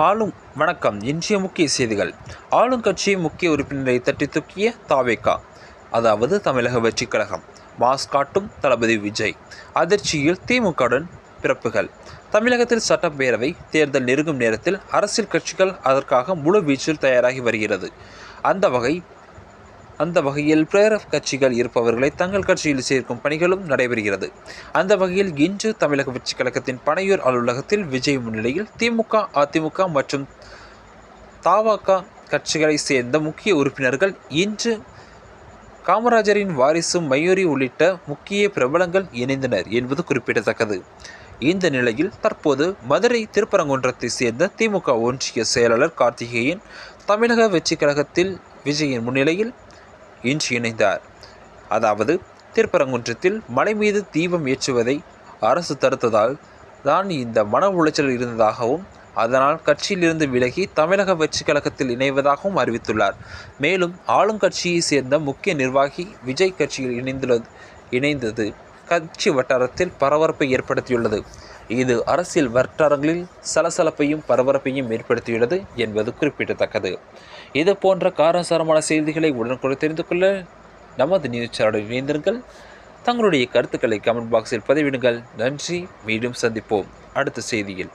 ஆளும் வணக்கம். இன்றைய முக்கிய செய்திகள். ஆளுங்கட்சி முக்கிய உறுப்பினரை தட்டி தூக்கிய தாவேகா. அதாவது தமிழக வெற்றிக் கழகம். மாஸ் காட்டும் தளபதி விஜய். அதிர்ச்சியில் திமுகவுடன் பிறப்புகள். தமிழகத்தில் சட்டப்பேரவை தேர்தல் நெருங்கும் நேரத்தில் அரசியல் கட்சிகள் அதற்காக முழு வீச்சில் தயாராகி வருகிறது. அந்த வகை அந்த வகையில் பிரேர கட்சிகள் இருப்பவர்களை தங்கள் கட்சியில் சேர்க்கும் பணிகளும் நடைபெறுகிறது. அந்த வகையில் இன்று தமிழக வெற்றிக் கழகத்தின் பனையூர் அலுவலகத்தில் விஜய் முன்னிலையில் திமுக அதிமுக மற்றும் தாவாக்கா கட்சிகளைச் சேர்ந்த முக்கிய உறுப்பினர்கள் இன்று காமராஜரின் வாரிசும் மயூரி உள்ளிட்ட முக்கிய பிரபலங்கள் இணைந்தனர் என்பது குறிப்பிடத்தக்கது. இந்த நிலையில் தற்போது மதுரை திருப்பரங்குன்றத்தை சேர்ந்த திமுக ஒன்றிய செயலாளர் கார்த்திகேயன் தமிழக வெற்றிக் கழகத்தில் விஜயின் முன்னிலையில் இன்று இணைந்தார். அதாவது திருப்பரங்குன்றத்தில் மலை மீது தீபம் ஏற்றுவதை அரசு தடுத்ததால் தான் இந்த மன உளைச்சல் இருந்ததாகவும் அதனால் கட்சியிலிருந்து விலகி தமிழக வெற்றி கழகத்தில் இணைவதாகவும் அறிவித்துள்ளார். மேலும் ஆளும் கட்சியை சேர்ந்த முக்கிய நிர்வாகி விஜய் கட்சியில் இணைந்துள்ளது இணைந்தது. கட்சி வட்டாரத்தில் பரபரப்பை ஏற்படுத்தியுள்ளது. இது அரசியல் வட்டாரங்களில் சலசலப்பையும் பரபரப்பையும் ஏற்படுத்தியுள்ளது என்பது குறிப்பிடத்தக்கது. இது போன்ற காரசாரமான செய்திகளை உடனுக்குடன் தெரிந்து கொள்ள நமது நியூஸ் சேனலுடன் இணைந்திருங்கள். தங்களுடைய கருத்துக்களை கமெண்ட் பாக்ஸில் பதிவிடுங்கள். நன்றி. மீண்டும் சந்திப்போம். அடுத்த செய்தியில்.